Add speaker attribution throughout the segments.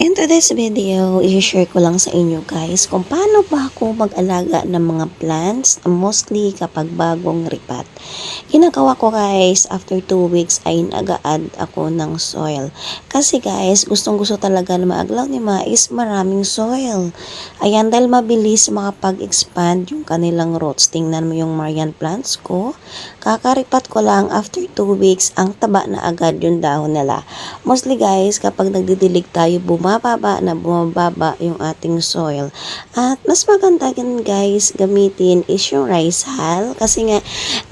Speaker 1: In today's video, i-share ko lang sa inyo guys kung paano ba ako mag-alaga ng mga plants, mostly kapag bagong ripat. Ginagawa ko guys, after 2 weeks ay nag-add ako ng soil. Kasi guys, gustong gusto talaga na maaglaw ni Mais maraming soil. Ayan, dahil mabilis makapag-expand yung kanilang roots. Tingnan mo yung Marian plants ko. Kakaripat ko lang after 2 weeks, ang taba na agad yung dahon nila. Mostly guys, kapag nagdidilig tayo, bumababa na bumababa yung ating soil. At mas maganda yan guys, gamitin is yung rice hull. Kasi nga,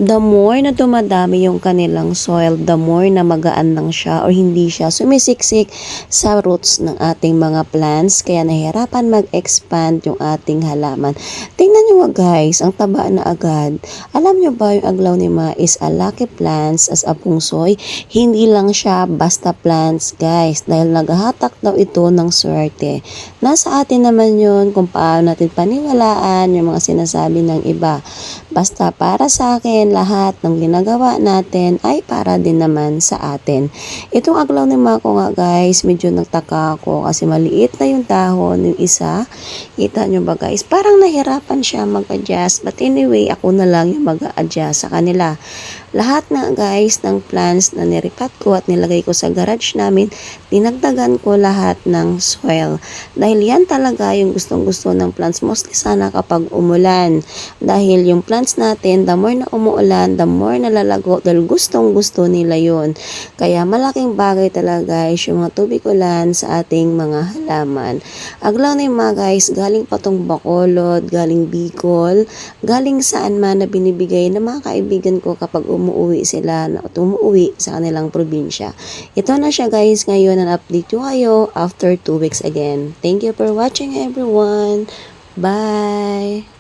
Speaker 1: the more na dumadami yung kanilang soil, the more na magaan lang siya or hindi siya sumisiksik sa roots ng ating mga plants. Kaya nahihirapan mag-expand yung ating halaman. Tingnan nyo nga guys, ang taba na agad. Alam nyo ba yung aglaw ni Ma is a lucky plants as a pungsoy? Hindi lang siya basta plants guys dahil naghahatak daw ito ng swerte. Nasa atin naman yun kung paano natin paniwalaan yung mga sinasabi ng iba. Basta para sa akin, lahat ng ginagawa natin ay para din naman sa atin. Itong aglaw ni Mako nga guys, medyo nagtaka ako kasi maliit na yung dahon yung isa. Kita nyo ba guys? Parang nahirapan siya mag-adjust. But anyway, ako na lang yung mag-adjust sa kanila. Lahat na guys ng plants na niripat ko at nilagay ko sa garage namin, dinagdagan ko lahat ng soil. Dahil yan talaga yung gustong gusto ng plants. Mostly sana kapag umulan. Dahil yung plants natin, the more na umuulan, the more na lalago. Dahil gustong gusto nila yun. Kaya malaking bagay talaga guys yung mga tubig ulan sa ating mga halaman. Aglaw na yung mga guys, galing pa tong Bacolod, galing Bicol, galing saan man na binibigay ng mga kaibigan ko kapag umuwi sila na umuwi sa kanilang probinsya. Ito na siya guys ngayon and update ko kayo after 2 weeks again. Thank you for watching everyone. Bye!